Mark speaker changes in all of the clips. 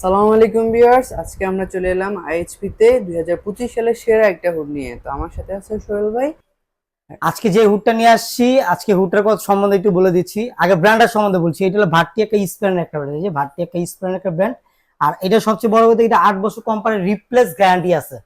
Speaker 1: সালামু আলাইকুম ভিউয়ার্স, আজকে আমরা চলে এলাম আইএইচপি তে দুই হাজার পঁচিশ সালের সেরা একটা হুড নিয়ে। তো আমার সাথে আছে সোহেল ভাই।
Speaker 2: আজকে যে হুডটা নিয়ে আসছি, আজকে হুডটার কথা সম্বন্ধে একটু বলে দিচ্ছি। আগে ব্র্যান্ডের সম্বন্ধে বলছি, এটা হলো ভাট্টি একটা স্প্যান একটা ব্র্যান্ড যে ভাট্টি একটা স্প্যান একটা ব্র্যান্ড আর এটা সবচেয়ে বড় কথা, এটা আট বছর কোম্পানির রিপ্লেস গ্যারান্টি আছে।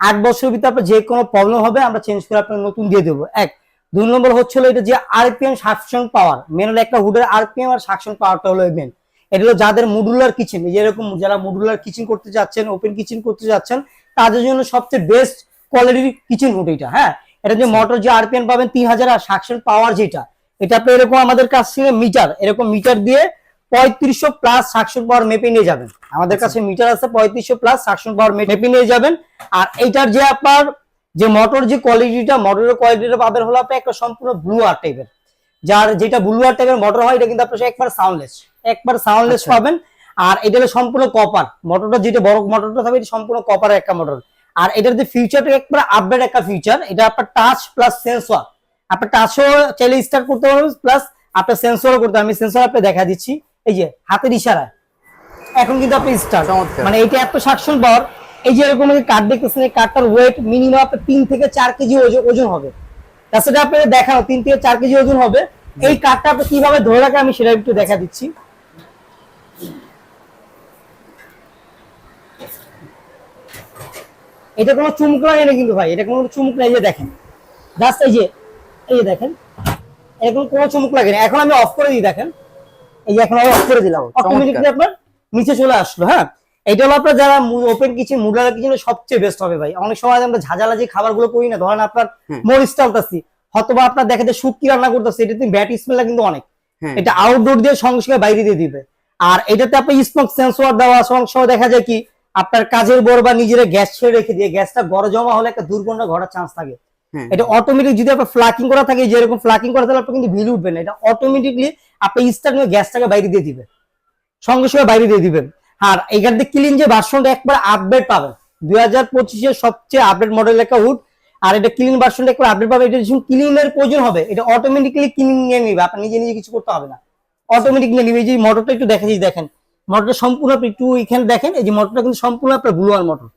Speaker 2: আট বছরের ভিতরে আপনার যে কোনো প্রবলেম হবে, আমরা চেঞ্জ করে আপনার নতুন দিয়ে দেবো। এক, দুই নম্বর হচ্ছিল এটা যে আরপিএম সাকশন পাওয়ার মেন একটা হুডের আরপিএম আর সাকশন পাওয়ারটা হলো মেন এটা হলো যাদের মডুলার কিচেন যেরকম যারা মডুলার কিচেন করতে যাচ্ছেন ওপেন কিচেন করতে যাচ্ছেন তাদের জন্য সবচেয়ে বেস্ট কোয়ালিটির কিচেন হুড এটা হ্যাঁ? এটা যে মোটর যে আরপিএম পাবেন তিন হাজার আর সাকশন পাওয়ার যেটা এটা আপনি এরকম আমাদের কাছ থেকে মিটার এরকম মিটার দিয়ে পঁয়ত্রিশশো প্লাস সাকশন পাওয়ার মেপে নিয়ে যাবেন। আমাদের কাছে মিটার আছে পঁয়ত্রিশশো প্লাস সাকশন পাওয়ার মেপে নিয়ে যাবেন। আর এইটার যে আপনার যে মোটর যে কোয়ালিটিটা মোটরের কোয়ালিটিটা পাবেন হলো আপনি একটা সম্পূর্ণ ব্লু আর টাইপের যার যেটা ব্লু আর টাইপের মোটর হয় এটা কিন্তু আপনার একবার সাউন্ডলেস একবার সাউন্ডলেস
Speaker 1: আচ্ছা।
Speaker 2: পাবেন। আর এটা হলো সম্পূর্ণ কপার মোটরটা যেটা বড় মোটরটা থাকবে এটা সম্পূর্ণ কপারের একটা মোটর আর এটার যে ফিউচারটা একবার আপডেট একটা ফিউচার এটা আপনার টাচ প্লাস সেন্সর আপনার টাচও চাইলে স্টার্ট করতে পারবেন প্লাস আপনার সেন্সরও করতে আমি সেন্সর আপনি দেখা দিচ্ছি। এই যে হাতের ইশারায়। এখন কিন্তু আপনি স্টার্ট মানে এটা এত সাকশন পাওয়ার এই যে এরকম কাঠ দেখতেছেন এই কাঠটার ওয়েট মিনিমাম আপনার তিন থেকে চার কেজি ওজন ওজন হবে। তাছাড়া আপনাদের দেখানো তিন থেকে চার কেজি ওজন হবে। এই কাঠটা আপনি কীভাবে ধরে রাখে আমি সেটা একটু দেখা দিচ্ছি। এটা কোনো চুমুক লাগে না কিন্তু ভাই এটা কোনো চুমুক নাই যে দেখেন। জাস্ট এই যে এই যে দেখেন এরকম কোনো চুমুক লাগে না এখন আমি অফ করে দিই দেখেন। এই যে এখন আমি অফ করে দিলাম অটোমেটিকলি আপনার নিচে চলে আসলো হ্যাঁ? এটা হলো আপনার যারা ওপেন কিচেন মুডালা কিচেন সবচেয়ে বেস্ট হবে ভাই। অনেক সময় আমরা ঝাঁঝালা যে খাবারগুলো করি না ধরেন আপনার। মরিচ টালতাছি হয়তোবা আপনার দেখা যায় শুটকি রান্না করতেছে এটা ব্যাট স্মেলটা কিন্তু অনেক। এটা আউটডোর দিয়ে সঙ্গে সঙ্গে বাইরে দিয়ে দিবে। আর এটাতে আপনি স্মোক সেন্সর দেওয়া অনেক সময় দেখা যায় কি আপনার কাজের বর বা নিজের গ্যাস ছেড়ে রেখে দিয়ে গ্যাসটা গড় জমা হলে একটা দুর্গন্ধ ঘটার চান্স থাকে।
Speaker 1: হ্যাঁ।
Speaker 2: এটা অটোমেটিক যদি আপনার ফ্লাকিং করা থাকে যেরকম ফ্লাকিং করা তাহলে আপনি কিন্তু ভিল উঠবে না। এটা অটোমেটিকলি আপনি স্টার্ট গ্যাসটাকে বাইরে দিয়ে দিবে সঙ্গে সঙ্গে বাইরে দিয়ে দিবেন। আর এখান থেকে ক্লিন যে ভার্সনটা একবার আপডেট পাবেন। দুই হাজার পঁচিশের সবচেয়ে আপডেট মডেল একটা হুড আর এটা ক্লিন ভার্সনটা একবার আপডেট পাবে এটা যখন ক্লিনের প্রয়োজন হবে এটা অটোমেটিক্যালি ক্লিন নিয়ে নিবে। আপনার নিজে নিজে কিছু করতে হবে না। অটোমেটিক নিয়ে নিবে। এই যে মোটরটা একটু দেখা দেখেন। মোটরটা সম্পূর্ণ আপনি একটু এখানে দেখেন এই যে মোটরটা কিন্তু সম্পূর্ণ আপনার ব্লুয়ার মোটর।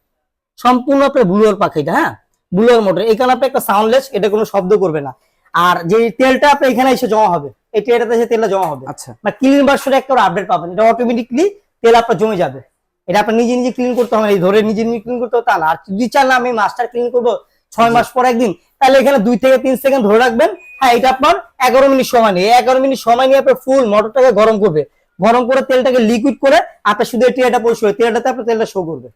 Speaker 2: সম্পূর্ণ আপনার ব্লুয়ার পাখি এটা হ্যাঁ? Blower motor. এখানে আপনি একটা সাউন্ডলেস এটা কোনো শব্দ করবে না। আর যে তেলটা আপনার এখানে এসে জমা হবে এই তেলটাতে এসে তেলটা জমা হবে।
Speaker 1: আচ্ছা।
Speaker 2: বা ক্লিন ভার্সনে একটা আপডেট পাবেন। এটা অটোমেটিকলি তেল আপনার জমে যাবে। এটা আপনার নিজে নিজে ক্লিন করতে হবে এই ধরে নিজে নিজে ক্লিন করতে হবে তা না। আর যদি চান না আমি মাস্টার ক্লিন করব ছয় মাস পর একদিন তাহলে এখানে দুই থেকে তিন সেকেন্ড ধরে রাখবেন। হ্যাঁ এটা আপনার এগারো মিনিট সময় নিয়ে এগারো মিনিট সময় নিয়ে আপনার ফুল মোটরটাকে গরম করবে। গরম করে তেলটাকে লিকুইড করে আপনার শুধু এই ট্রেটা পরিষ্কার। তেলটাতে আপনার তেলটা শো করবে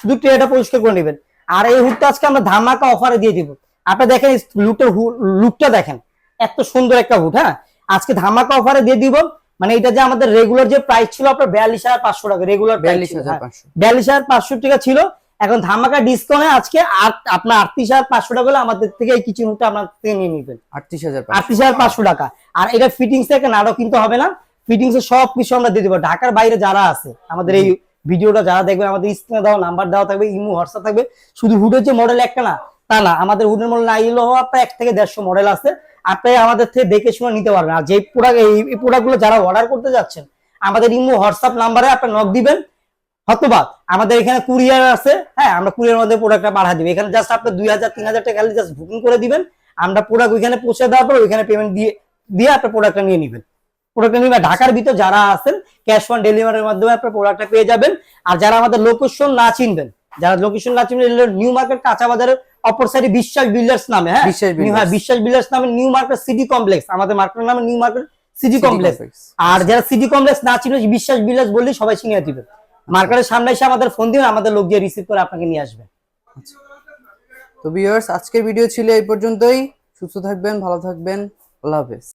Speaker 2: শুধু ট্রেটা পরিষ্কার করে নেবেন। আর এই হুডটা আজকে আমরা ধামাকা অফারে দিয়ে দিব। আপনি দেখেন লুকটার লুকটা দেখেন এত সুন্দর একটা হুড হ্যাঁ? আজকে ধামাকা অফারে দিয়ে দিব। মানে এটা যে আমাদের রেগুলার যে প্রাইস ছিল আপনার বিয়াল্লিশ হাজার পাঁচশো টাকা রেগুলার
Speaker 1: বিয়াল্লিশ হাজার পাঁচশো।
Speaker 2: বিয়াল্লিশ হাজার পাঁচশো টাকা ছিল। এখন ধামাকা ডিসকাউন্টে আজকে আপনার আটত্রিশ হাজার পাঁচশো টাকা হলে আমাদের থেকে এই কিচেন হুডটা আপনার থেকে নিয়ে নিবেন।
Speaker 1: আটত্রিশ হাজার
Speaker 2: আটত্রিশ হাজার পাঁচশো টাকা। আর এটা ফিটিংস থেকে নাড়াও কিনতে হবে না। ফিটিংস এর সব কিছু আমরা দিয়ে দেবো। ঢাকার বাইরে যারা আছে আমাদের এই ভিডিওটা যারা দেখবেন আমাদের স্ক্রিনে দেওয়া নাম্বার দেওয়া থাকবে ইমো হোয়াটসঅ্যাপ থাকবে। শুধু হুডের যে মডেল একটা না তা না আমাদের হুডের মডেল না এলেও আপনার এক থেকে দেড়শো মডেল আছে। আপনি আমাদের থেকে দেখে শুনে নিতে পারবেন। আর যে প্রোডাক্ট এই প্রোডাক্টগুলো যারা অর্ডার করতে যাচ্ছেন আমাদের ইমো হোয়াটসঅ্যাপ নাম্বারে আপনি নক দিবেন। হতবা আমাদের এখানে কুরিয়ার আছে হ্যাঁ আমরা কুরিয়ার মধ্যে প্রোডাক্টটা পাঠা দিবে। এখানে জাস্ট আপনি দুই হাজার তিন হাজার টাকা জাস্ট বুকিং করে দিবেন। আমরা প্রোডাক্ট ওইখানে পৌঁছে দেওয়ার পর ওইখানে পেমেন্ট দিয়ে দিয়ে আপনার প্রোডাক্টটা নিয়ে নেবেন। ঢাকার ভিতর যারা আছেন ক্যাশ অন ডেলিভারির মাধ্যমে আপনার প্রোডাক্টটা পেয়ে যাবেন। আর যারা আমাদের লোকেশন না চিনবেন যারা লোকেশন না চিনবেন নিউ মার্কেট কাঁচা বাজারের অপর সাইডে বিশ্বাস বিল্ডার্স নামে হ্যাঁ? হ্যাঁ বিশ্বাস বিল্ডার্স নামে নিউ মার্কেট সিটি কমপ্লেক্স আমাদের মার্কেটের নামে নিউ মার্কেট সিটি কমপ্লেক্স আর যারা সিটি কমপ্লেক্স না চিনে বিশ্বাস বিল্ডার্স বললেই সবাই চিনে দিবে। মার্কেটের সামনে এসে আমাদের ফোন দিবেন আমাদের লোক দিয়ে রিসিভ করে আপনাকে নিয়ে আসবে।
Speaker 1: তো ভিউয়ার্স আজকের ভিডিও ছিল এই পর্যন্তই। সুস্থ থাকবেন ভালো থাকবেন। আল্লাহ হাফেজ।